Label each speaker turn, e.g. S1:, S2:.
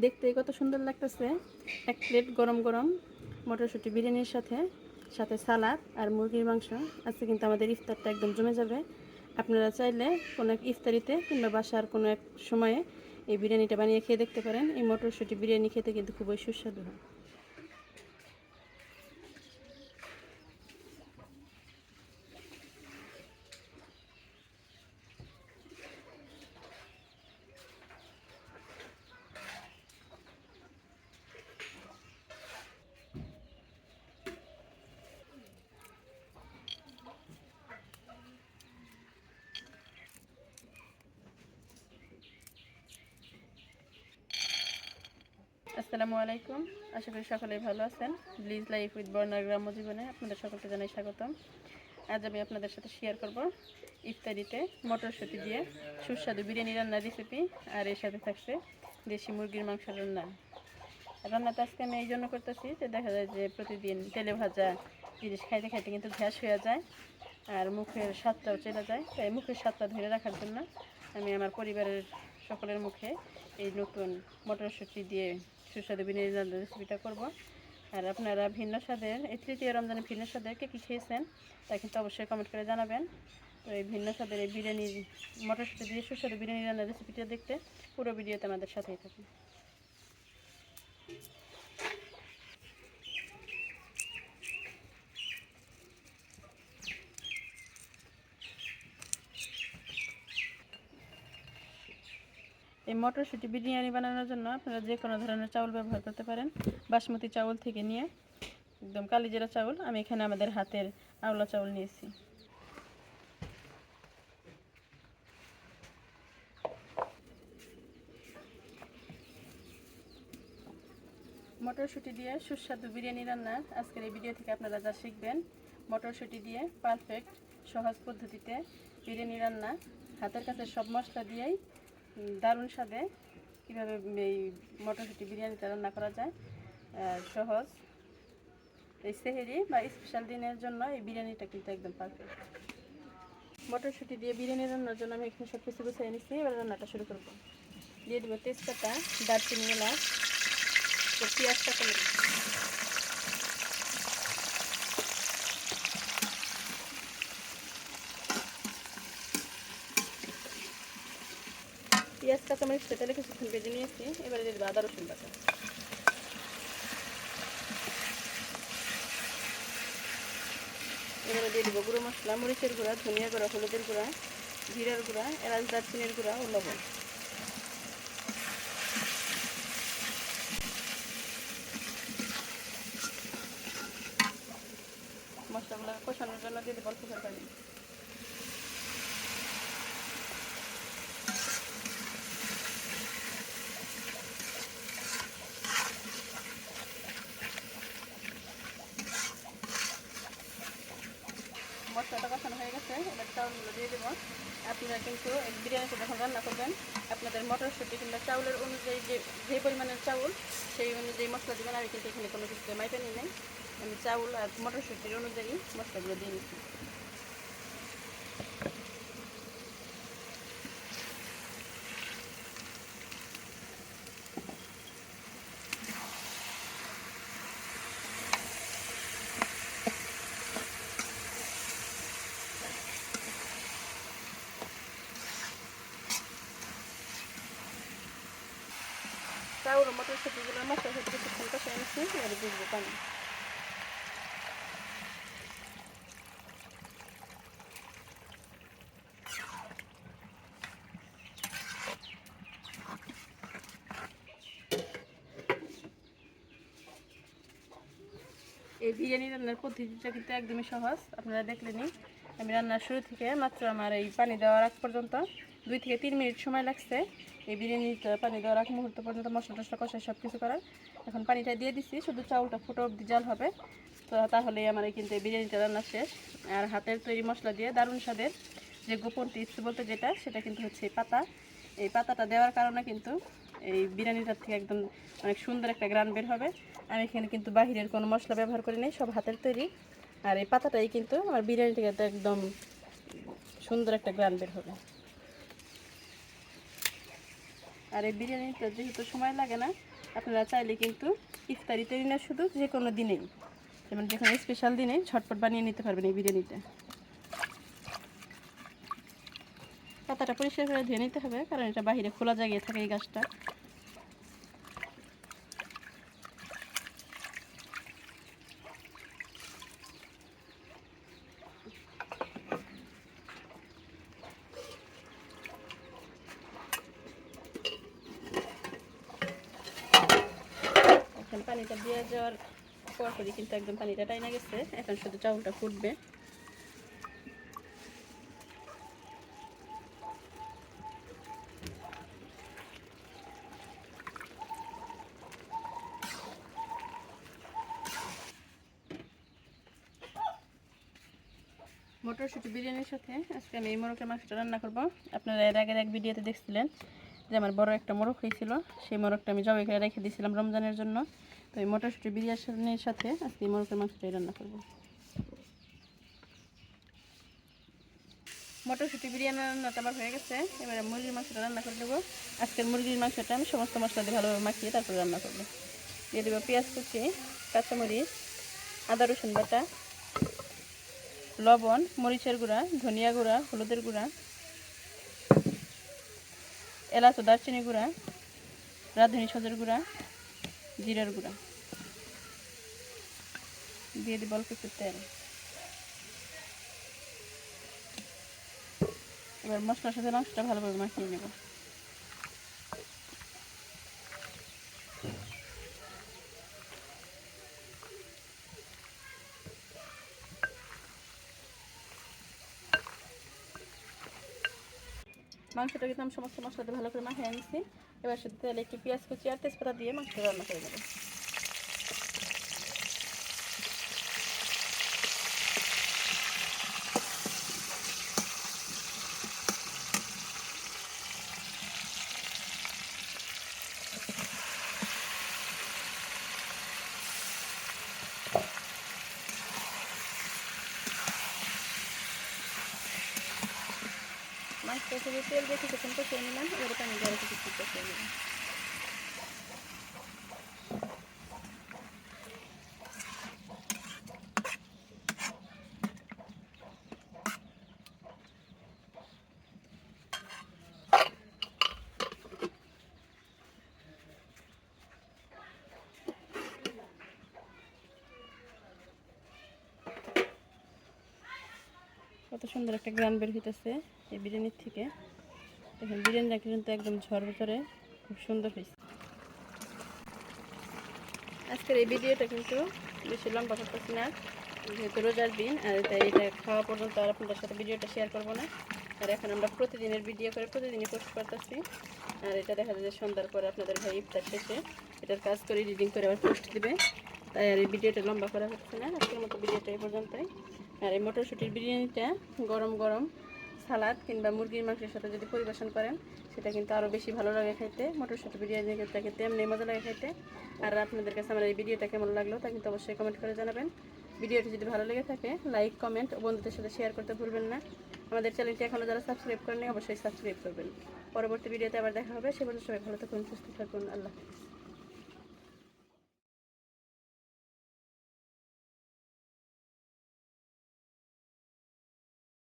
S1: দেখতে কত সুন্দর লাগতেছে। এক প্লেট গরম গরম মটরশুঁটি বিরিয়ানির সাথে সাথে সালাদ আর মুরগির মাংস। আজকে কিন্তু আমাদের ইফতারটা একদম জমে যাবে। আপনারা চাইলে কোনো এক ইফতারিতে কিংবা বাসার কোনো এক সময়ে এই বিরিয়ানিটা বানিয়ে খেয়ে দেখতে পারেন। এই মটরশুঁটি বিরিয়ানি খেতে কিন্তু খুবই সুস্বাদু হয়। আসসালামু আলাইকুম। আশা করি সকলেই ভালো আছেন। ব্লিজ লাইফ উইথ বর্ণার গ্রাম্য জীবনে আপনাদের সকলকে জানাই স্বাগতম। আজ আমি আপনাদের সাথে শেয়ার করব ইফতারিতে মটরশুঁটি দিয়ে সুস্বাদু বিরিয়ানি রান্নার রেসিপি আর এর সাথে থাকছে দেশি মুরগির মাংস রান্না। রান্নাটা আজকে আমি এই জন্য করতেছি যে দেখা যায় যে প্রতিদিন তেলে ভাজা জিনিস খাইতে খাইতে কিন্তু গ্যাস হয়ে যায়, আর মুখের স্বাদটাও চলে যায়। তাই মুখের স্বাদটা ধরে রাখার জন্য আমি আমার পরিবারের সকলের মুখে এই নতুন মটরশুঁটি দিয়ে সুস্বাদু বিরিয়ানি রান্নার রেসিপিটা করব। আর আপনারা ভিন্ন স্বাদের, এই তৃতীয় রমজানে ভিন্ন স্বাদের কে কী খেয়েছেন, তা কিন্তু অবশ্যই কমেন্ট করে জানাবেন। তো এই ভিন্ন স্বাদের এই বিরিয়ানির মটরশুটি দিয়ে সুস্বাদু বিরিয়ানি রান্নার রেসিপিটা দেখতে পুরো ভিডিওতে আমাদের সাথেই থাকুন। এই মটরশুঁটি বিরিয়ানি বানানোর জন্য আপনারা যে কোনো ধরনের চাউল ব্যবহার করতে পারেন। বাসমতি চাউল থেকে নিয়ে একদম কালিজেরা চাউল, আমি এখানে আমাদের হাতের আওলা চাউল নিয়েছি। মটরশুঁটি দিয়ে সুস্বাদু বিরিয়ানি রান্না আজকের এই ভিডিও থেকে আপনারা যা শিখবেন, মটরশুঁটি দিয়ে পারফেক্ট সহজ পদ্ধতিতে বিরিয়ানি রান্না, হাতের কাছে সব মশলা দিয়েই দারুণ স্বাদে কীভাবে এই মটরশুঁটি বিরিয়ানিটা রান্না করা যায় সহজ। এই সেহেরি বা স্পেশাল দিনের জন্য এই বিরিয়ানিটা কিন্তু একদম পারফেক্ট মটরশুঁটি দিয়ে বিরিয়ানি রান্নার জন্য আমি এখানে সব কিছু গুছিয়ে নিচ্ছি, এবার রান্নাটা শুরু করব। দিয়ে দেবো তেজপাতা, দারচিনি, এলাচ পেঁয়াজটা করে পেঁয়াজ, কাঁচামরিচ তেলে কিছুক্ষণ ভেজে নিয়েছি। এবারে দিয়ে আদা, রসুন বাটা। এবারে দিয়ে দেবো গুঁড়ো মশলা, মরিচের গুঁড়া, ধনিয়া গুঁড়া, হলুদের গুঁড়া, জিরার গুঁড়া, এলাচ, দারচিনির গুঁড়া ও লবণ। মশলাগুলো কষানোর জন্য দিয়ে দেবো অল্প পানি। মশলাটা কষানো হয়ে গেছে, এবার চাউলগুলো দিয়ে দেবো। আপনারা কিন্তু বিরিয়ানিতে যখন রান্না করবেন, আপনাদের মটরশুঁটি কিংবা চাউলের অনুযায়ী যে যে পরিমাণের চাউল, সেই অনুযায়ী মশলা দেবেন। আমি কিন্তু এখানে কোনো কিছু মাইপে নিই নাই। আমি চাউল আর মটরশুঁটির অনুযায়ী মশলাগুলো দিয়ে নিচ্ছি। চাউল ও মটরশুঁটিগুলো মশলার সাথে কিছুক্ষণ কষাই নিচ্ছি এবারে দিয়ে দেবো পানি এই বিরিয়ানি রান্নার পদ্ধতিটা কিন্তু একদমই সহজ, আপনারা দেখলেনই। আমি রান্নার শুরু থেকে মাত্র আমার এই পানি দেওয়ার আগ পর্যন্ত দুই থেকে তিন মিনিট সময় লাগছে। এই বিরিয়ানিটা পানি দেওয়ার আগ মুহূর্ত পর্যন্ত মশলা টশলা কষায় সব কিছু করার। এখন পানিটা দিয়ে দিচ্ছি শুধু চাউলটা ফুটো অব্দি জল হবে। তো তাহলেই আমার কিন্তু এই বিরিয়ানিটা রান্না শেষ। আর হাতের তৈরি মশলা দিয়ে দারুণ স্বাদের যে গোপন টিপস বলতে যেটা, সেটা কিন্তু হচ্ছে পাতা। এই পাতাটা দেওয়ার কারণে কিন্তু এই বিরিয়ানিটার থেকে একদম অনেক সুন্দর একটা গ্রান বের হবে। আমি এখানে কিন্তু বাহিরের কোনো মশলা ব্যবহার করি নাই, সব হাতের তৈরি। আর এই পাতাটাই কিন্তু আমার বিরিয়ানি থেকে একদম সুন্দর একটা গ্রান বের হবে। আর এই বিরিয়ানিটা যেহেতু সময় লাগে না, আপনারা চাইলে কিন্তু ইফতারিতে না শুধু যে কোনো দিনেই, যেমন যে কোনো স্পেশাল দিনে ঝটপট বানিয়ে নিতে পারবেন এই বিরিয়ানিটা। পাতাটা পরিষ্কার করে ধুয়ে নিতে হবে, কারণ এটা বাহিরে খোলা জায়গায় থাকে এই গাছটা। পানিটা দিয়ে যাওয়ার পর পরই কিন্তু একদম পানিটা টাইনা গেছে। এখন শুধু চাউলটা ফুটবে। মটরশুঁটি বিরিয়ানির সাথে আজকে আমি এই মোরগের মাংসটা রান্না করব। আপনারা এর আগের এক ভিডিওতে দেখছিলেন যে আমার বড় একটা মোরগ হয়েছিল। সেই মোরগটা আমি জবাই করে রেখে দিয়েছিলাম রমজানের জন্য। তো এই মটরশুঁটি বিরিয়ানির সাথে আজকে মোরগের মাংসটাই রান্না করব। মটরশুঁটি বিরিয়ানি রান্নাটা আমার হয়ে গেছে। এবারে মুরগির মাংসটা রান্না করে দেবো আজকের মুরগির মাংসটা আমি সমস্ত মশলা দিয়ে ভালোভাবে মাখিয়ে তারপর রান্না করব। দিয়ে দেবো পেঁয়াজ কুচি, কাঁচামরিচ, আদা, রসুন বাটা, লবণ, মরিচের গুঁড়া, ধনিয়া গুঁড়া, হলুদের গুঁড়া, এলাচ দারচিনি গুঁড়া, রাঁধুনি সজের গুঁড়া জিরার গুঁড়া। দিয়ে দিব অল্প একটু তেল। এবার মশলার সাথে মাংসটা ভালোভাবে মাখিয়ে নেব। মাংসটা কিন্তু আমি সমস্ত মশলাতে ভালো করে মাখিয়ে আনছি এবার শুধু তেলে একটু পেঁয়াজ কুচি আর তেজপাতা দিয়ে মাংসটা রান্না করে নেব। থেকে তেল দিয়ে কিছুক্ষণ কষিয়ে নিলাম পানি দিয়ে কিছু কষিয়ে নিলাম কত সুন্দর একটা গ্রান বের হইতেছে এই বিরিয়ানির থেকে। দেখেন, বিরিয়ানিটা কিন্তু একদম ভিতরে খুব সুন্দর হয়েছে। আজকের এই ভিডিওটা কিন্তু বেশি লম্বা করতেছি না, যেহেতু রোজার দিন, আর তাই এটা খাওয়া পর্যন্ত আর আপনাদের সাথে ভিডিওটা শেয়ার করব না। আর এখন আমরা প্রতিদিনের ভিডিও করে প্রতিদিনই পোস্ট করতেছি। আর এটা দেখা যায় যে সন্ধ্যার পরে আপনাদের ভাই ইফতার শেষে এটার কাজ করে রিডিং করে আবার পোস্ট দিবে। তাই আর এই ভিডিওটা লম্বা করা হচ্ছে না, আজকের মতো ভিডিওটা এই পর্যন্তই। আর এই মটরশুঁটির বিরিয়ানিটা গরম গরম সালাদ কিংবা মুরগির মাংসের সাথে যদি পরিবেশন করেন, সেটা কিন্তু আরও বেশি ভালো লাগে খাইতে মটরশুঁটি, বিরিয়ানি কিন্তু খেতে এমনি মজা লাগে খাইতে আর আপনাদের কাছে আমার এই ভিডিওটা কেমন লাগল তা কিন্তু অবশ্যই কমেন্ট করে জানাবেন। ভিডিওটি যদি ভালো লেগে থাকে লাইক কমেন্ট ও বন্ধুদের সাথে শেয়ার করতে ভুলবেন না। আমাদের চ্যানেলটি এখনও যারা সাবস্ক্রাইব করেনি অবশ্যই সাবস্ক্রাইব করবেন। পরবর্তী ভিডিওতে আবার দেখা হবে। সে পর্যন্ত সবাই ভালো থাকুন, সুস্থ থাকুন। আল্লাহ হাফিজ।